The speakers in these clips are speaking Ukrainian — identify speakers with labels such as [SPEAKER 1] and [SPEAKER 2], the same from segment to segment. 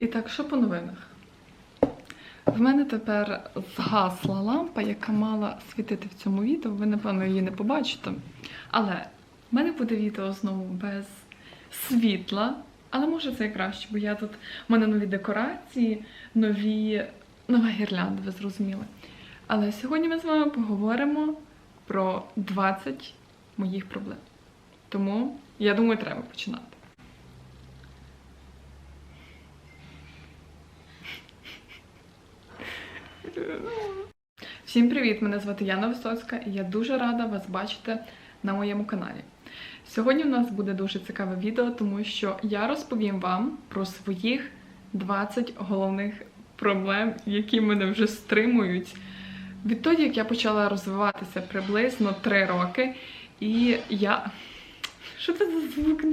[SPEAKER 1] І так, що по новинах? В мене тепер згасла лампа, яка мала світити в цьому відео. Ви, напевно, її не побачите. Але в мене буде відео знову без світла. Але може це і краще, бо я тут. У мене нові декорації, нові. нова гірлянда, ви зрозуміли. Але сьогодні ми з вами поговоримо про 20 моїх проблем. Тому, я думаю, треба починати. Всім привіт! Мене звати Яна Висоцька і я дуже рада вас бачити на моєму каналі. Сьогодні у нас буде дуже цікаве відео, тому що я розповім вам про своїх 20 головних проблем, які мене вже стримують. Відтоді, як я почала розвиватися приблизно 3 роки, і я. Що це за звук?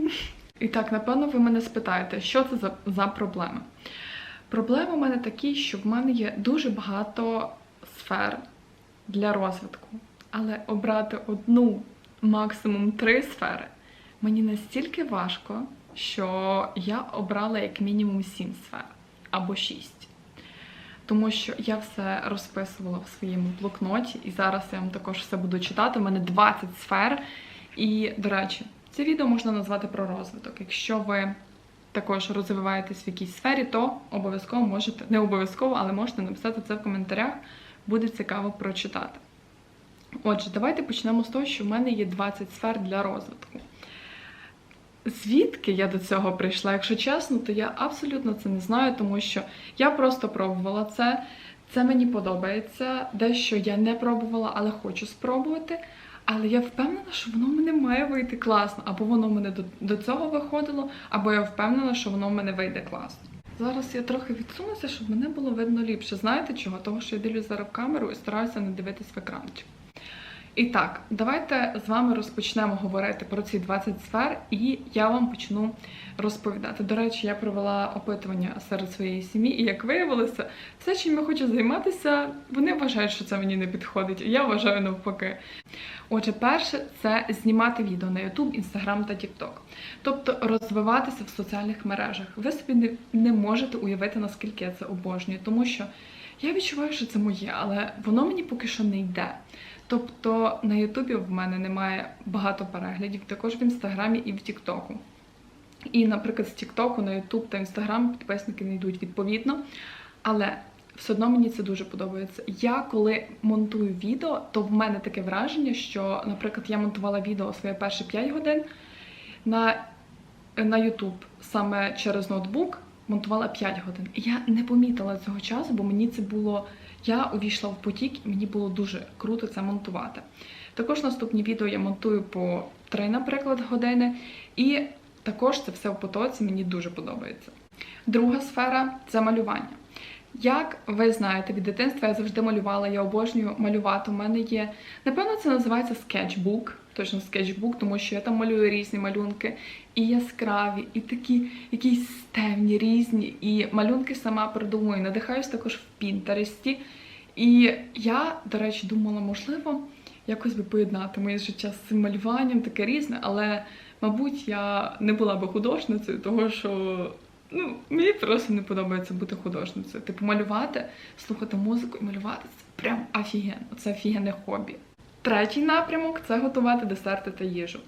[SPEAKER 1] І так, напевно, ви мене спитаєте, що це за, за проблеми? Проблеми у мене такі, що в мене є дуже багато сфер для розвитку. Але обрати одну, максимум три сфери мені настільки важко, що я обрала як мінімум сім сфер або шість. Тому що я все розписувала в своєму блокноті, і зараз я вам також все буду читати. У мене 20 сфер. І, до речі, це відео можна назвати про розвиток. Якщо ви також розвиваєтесь в якійсь сфері, то обов'язково можете, не обов'язково, але можете написати це в коментарях. Буде цікаво прочитати. Отже, давайте почнемо з того, що в мене є 20 сфер для розвитку. Звідки я до цього прийшла, якщо чесно, то я абсолютно це не знаю, тому що я просто пробувала це. Це мені подобається. Дещо я не пробувала, але хочу спробувати. Але я впевнена, що воно в мене має вийти класно, або воно в мене до, до цього виходило, або я впевнена, що воно в мене вийде класно. Зараз я трохи відсунуся, щоб мене було видно ліпше. Знаєте чого? Того, що я дивлюсь зараз в камеру і стараюся не дивитись в екранчик. І так, давайте з вами розпочнемо говорити про ці 20 сфер, і я вам почну розповідати. До речі, я провела опитування серед своєї сім'ї, і як виявилося, все, чим я хочу займатися, вони вважають, що це мені не підходить. Я вважаю навпаки. Отже, перше це знімати відео на YouTube, Instagram та TikTok. Тобто розвиватися в соціальних мережах. Ви собі не можете уявити, наскільки я це обожнюю, тому що я відчуваю, що це моє, але воно мені поки що не йде. Тобто на Ютубі в мене немає багато переглядів, також в інстаграмі і в Тіктоку. І, наприклад, з Тіктоку на Ютуб та Інстаграм підписники не йдуть відповідно. Але все одно мені це дуже подобається. Я коли монтую відео, то в мене таке враження, що, наприклад, я монтувала відео своє перші 5 годин на, на саме через ноутбук. Монтувала 5 годин. І я не помітила цього часу, бо мені це було. Я увійшла в потік, і мені було дуже круто це монтувати. Також наступні відео я монтую по 3, наприклад, години. І також це все в потоці мені дуже подобається. Друга сфера це малювання. Як ви знаєте, від дитинства я завжди малювала, я обожнюю малювати. У мене є, напевно, це називається скетчбук, точно скетчбук, тому що я там малюю різні малюнки, і яскраві, і такі якісь темні, різні. І малюнки сама придумую, надихаюсь також в Пінтересті. І я, до речі, думала, можливо, якось би поєднати моє життя з цим малюванням, таке різне, але, мабуть, я не була би художницею, того що. Ну, мені просто не подобається бути художницею. Типу, малювати, слухати музику і малювати це прям офігенно. Це офігенне хобі. Третій напрямок це готувати десерти та їжу.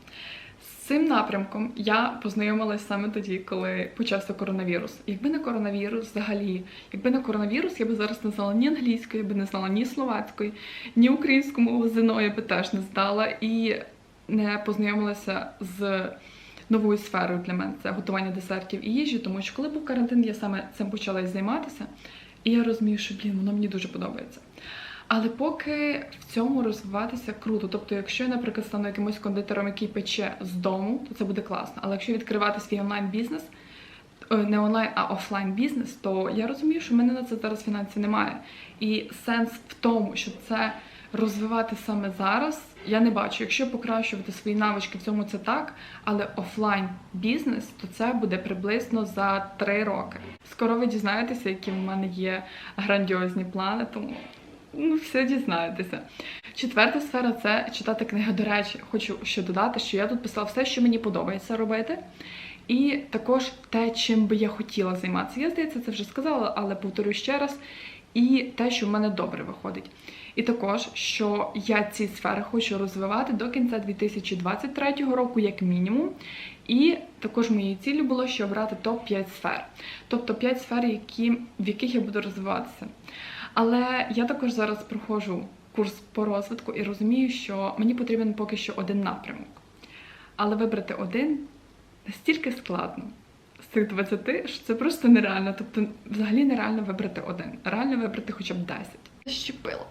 [SPEAKER 1] З цим напрямком я познайомилась саме тоді, коли почався коронавірус. Якби не коронавірус, взагалі, якби не коронавірус, я би зараз не знала ні англійської, я би не знала ні словацької, ні українську мову ЗНО я би теж не здала і не познайомилася з новою сферою для мене це готування десертів і їжі, тому що коли був карантин, я саме цим почала займатися, і я розумію, що блін, воно мені дуже подобається. Але поки в цьому розвиватися круто. Тобто, якщо я, наприклад, стану якимось кондитером, який пече з дому, то це буде класно. Але якщо відкривати свій онлайн-бізнес, е, не онлайн, а офлайн бізнес, то я розумію, що в мене на це зараз фінансів немає. І сенс в тому, що це розвивати саме зараз, я не бачу. Якщо покращувати свої навички в цьому це так, але офлайн бізнес, то це буде приблизно за три роки. Скоро ви дізнаєтеся, які в мене є грандіозні плани, тому ну, все дізнаєтеся. Четверта сфера це читати книги. До речі, хочу ще додати, що я тут писала все, що мені подобається робити. І також те, чим би я хотіла займатися. Я здається, це вже сказала, але повторю ще раз. І те, що в мене добре виходить. І також, що я ці сфери хочу розвивати до кінця 2023 року, як мінімум. І також моєю ціллю було ще обрати топ-5 сфер. Тобто 5 сфер, які, в яких я буду розвиватися. Але я також зараз проходжу курс по розвитку і розумію, що мені потрібен поки що один напрямок. Але вибрати один настільки складно з цих 20, що це просто нереально. Тобто, взагалі нереально вибрати один. Реально вибрати хоча б 10. Защепила.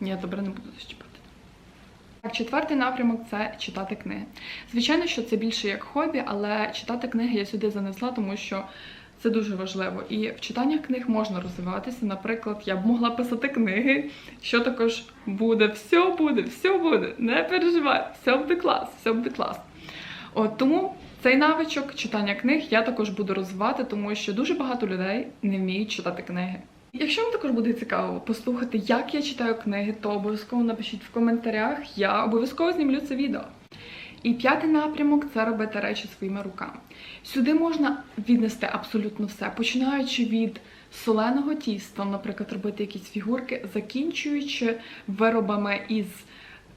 [SPEAKER 1] Ні, добре, не буду защіпати. Так, четвертий напрямок це читати книги. Звичайно, що це більше як хобі, але читати книги я сюди занесла, тому що це дуже важливо. І в читаннях книг можна розвиватися. Наприклад, я б могла писати книги, що також буде, все буде, все буде. Не переживай, все буде клас, все буде клас. От тому цей навичок читання книг я також буду розвивати, тому що дуже багато людей не вміють читати книги. Якщо вам також буде цікаво послухати, як я читаю книги, то обов'язково напишіть в коментарях. Я обов'язково знімлю це відео. І п'ятий напрямок це робити речі своїми руками. Сюди можна віднести абсолютно все, починаючи від соленого тіста, наприклад, робити якісь фігурки, закінчуючи виробами із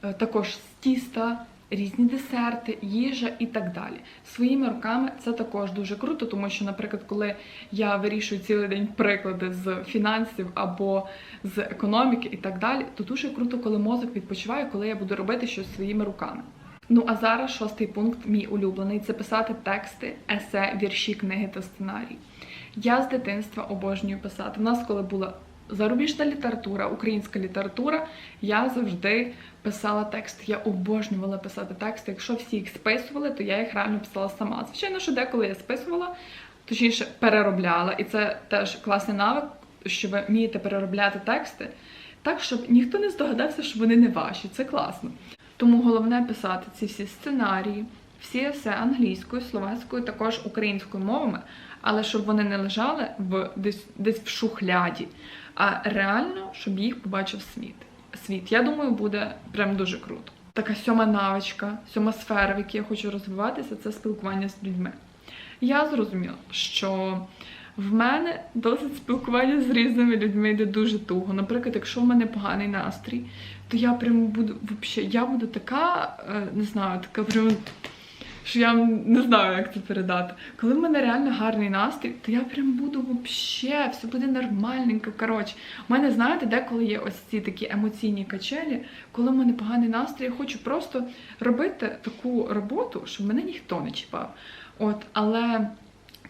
[SPEAKER 1] е, також з тіста, різні десерти, їжа і так далі. Своїми руками це також дуже круто, тому що, наприклад, коли я вирішую цілий день приклади з фінансів або з економіки і так далі, то дуже круто, коли мозок відпочиває, коли я буду робити щось своїми руками. Ну а зараз шостий пункт, мій улюблений, це писати тексти, есе, вірші, книги та сценарії. Я з дитинства обожнюю писати. У нас, коли була зарубіжна література, українська література, я завжди писала текст. Я обожнювала писати тексти. Якщо всі їх списували, то я їх реально писала сама. Звичайно, що деколи я списувала, точніше переробляла, і це теж класний навик, що ви вмієте переробляти тексти, так щоб ніхто не здогадався, що вони не ваші. Це класно. Тому головне писати ці всі сценарії, всі есе англійською, словацькою, також українською мовами, але щоб вони не лежали в десь десь в шухляді, а реально, щоб їх побачив світ. Світ, я думаю, буде прям дуже круто. Така сьома навичка, сьома сфера, в якій я хочу розвиватися, це спілкування з людьми. Я зрозуміла, що в мене досить спілкування з різними людьми йде дуже туго. Наприклад, якщо в мене поганий настрій, то я прямо буду вообще, я буду така, е, не знаю, така прям, що я не знаю, як це передати. Коли в мене реально гарний настрій, то я прям буду вообще, все буде нормальненько. Коротше, у мене, знаєте, деколи є ось ці такі емоційні качелі, коли в мене поганий настрій, я хочу просто робити таку роботу, щоб мене ніхто не чіпав. От, але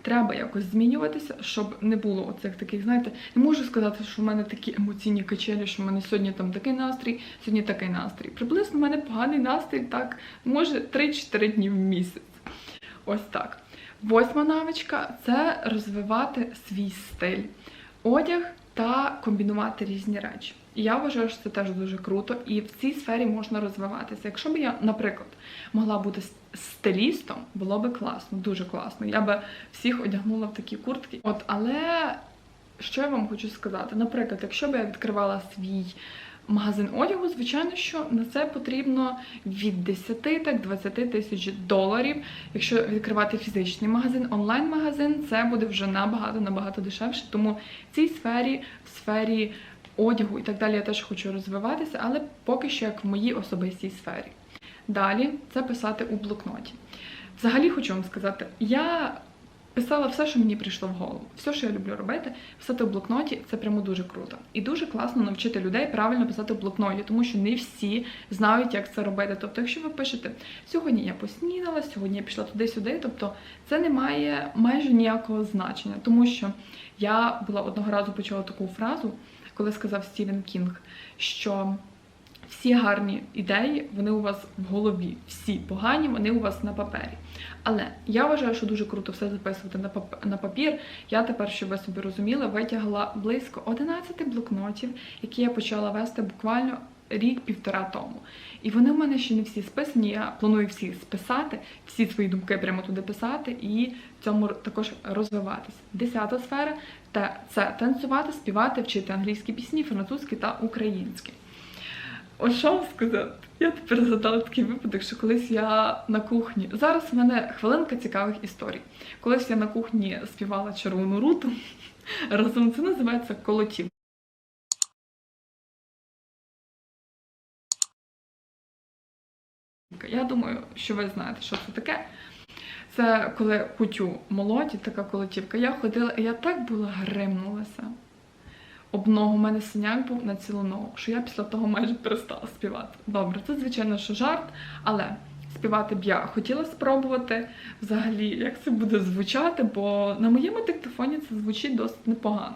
[SPEAKER 1] треба якось змінюватися, щоб не було оцих таких, знаєте, не можу сказати, що в мене такі емоційні качелі, що в мене сьогодні там такий настрій, сьогодні такий настрій. Приблизно в мене поганий настрій, так, може 3-4 дні в місяць. Ось так. Восьма навичка це розвивати свій стиль, одяг та комбінувати різні речі. Я вважаю, що це теж дуже круто, і в цій сфері можна розвиватися. Якщо б я, наприклад, могла бути стилістом, було би класно, дуже класно. Я би всіх одягнула в такі куртки. От, але що я вам хочу сказати? Наприклад, якщо б я відкривала свій магазин одягу, звичайно, що на це потрібно від 10 так 20 тисяч доларів. Якщо відкривати фізичний магазин, онлайн-магазин, це буде вже набагато набагато дешевше. Тому в цій сфері, в сфері одягу і так далі, я теж хочу розвиватися, але поки що як в моїй особистій сфері. Далі це писати у блокноті. Взагалі хочу вам сказати, я писала все, що мені прийшло в голову. Все, що я люблю робити, писати в блокноті це прямо дуже круто. І дуже класно навчити людей правильно писати в блокноті, тому що не всі знають, як це робити. Тобто, якщо ви пишете сьогодні я поснідала, сьогодні я пішла туди-сюди, тобто це не має майже ніякого значення, тому що я була одного разу почула таку фразу, коли сказав Стівен Кінг, що всі гарні ідеї, вони у вас в голові. Всі погані, вони у вас на папері. Але я вважаю, що дуже круто все записувати на пап- на папір. Я тепер, щоб ви собі розуміли, витягла близько 11 блокнотів, які я почала вести буквально рік-півтора тому. І вони в мене ще не всі списані. Я планую всі списати, всі свої думки прямо туди писати і в цьому також розвиватися. Десята сфера Це танцювати, співати, вчити англійські пісні, французькі та українські. Ось що сказати? Я тепер згадала такий випадок, що колись я на кухні. Зараз в мене хвилинка цікавих історій. Колись я на кухні співала червону руту. Разом це називається колотів. Я думаю, що ви знаєте, що це таке. Це коли кутю молоді, така колотівка. Я ходила, і я так була гримнулася. Об ногу у мене синяк був на цілу ногу, що я після того майже перестала співати. Добре, це звичайно, що жарт, але співати б я хотіла спробувати взагалі, як це буде звучати, бо на моєму диктофоні це звучить досить непогано.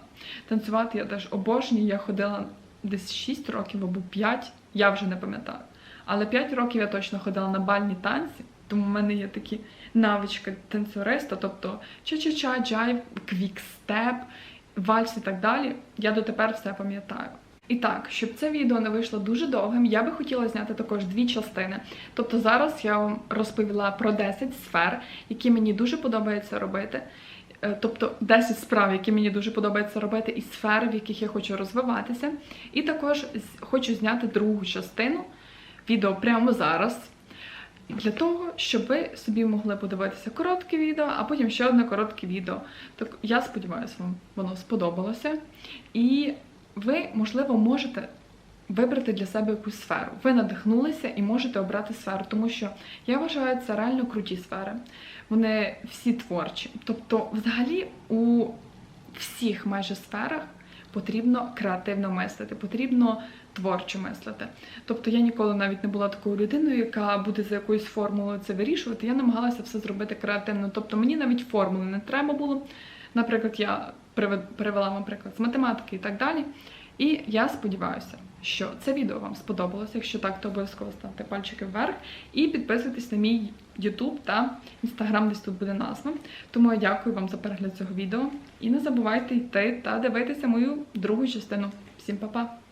[SPEAKER 1] Танцювати я теж обожнюю. Я ходила десь 6 років або 5, я вже не пам'ятаю. Але 5 років я точно ходила на бальні танці, тому в мене є такі навички танцюриста, тобто ча-ча-ча, джайв, квікстеп, вальс і так далі. Я дотепер все пам'ятаю. І так, щоб це відео не вийшло дуже довгим, я би хотіла зняти також дві частини. Тобто зараз я вам розповіла про 10 сфер, які мені дуже подобається робити. Е, Тобто 10 справ, які мені дуже подобається робити, і сфер, в яких я хочу розвиватися. І також хочу зняти другу частину відео прямо зараз. Для того, щоб ви собі могли подивитися коротке відео, а потім ще одне коротке відео. Так я сподіваюся, вам воно сподобалося. І ви, можливо, можете вибрати для себе якусь сферу. Ви надихнулися і можете обрати сферу, тому що я вважаю це реально круті сфери. Вони всі творчі. Тобто, взагалі, у всіх майже сферах потрібно креативно мислити, потрібно творчо мислити. Тобто я ніколи навіть не була такою людиною, яка буде за якоюсь формулою це вирішувати. Я намагалася все зробити креативно. Тобто мені навіть формули не треба було. Наприклад, я привела вам приклад з математики і так далі. І я сподіваюся, що це відео вам сподобалося. Якщо так, то обов'язково ставте пальчики вверх і підписуйтесь на мій YouTube та Instagram, десь тут буде назва. Тому я дякую вам за перегляд цього відео. І не забувайте йти та дивитися мою другу частину. Всім па-па!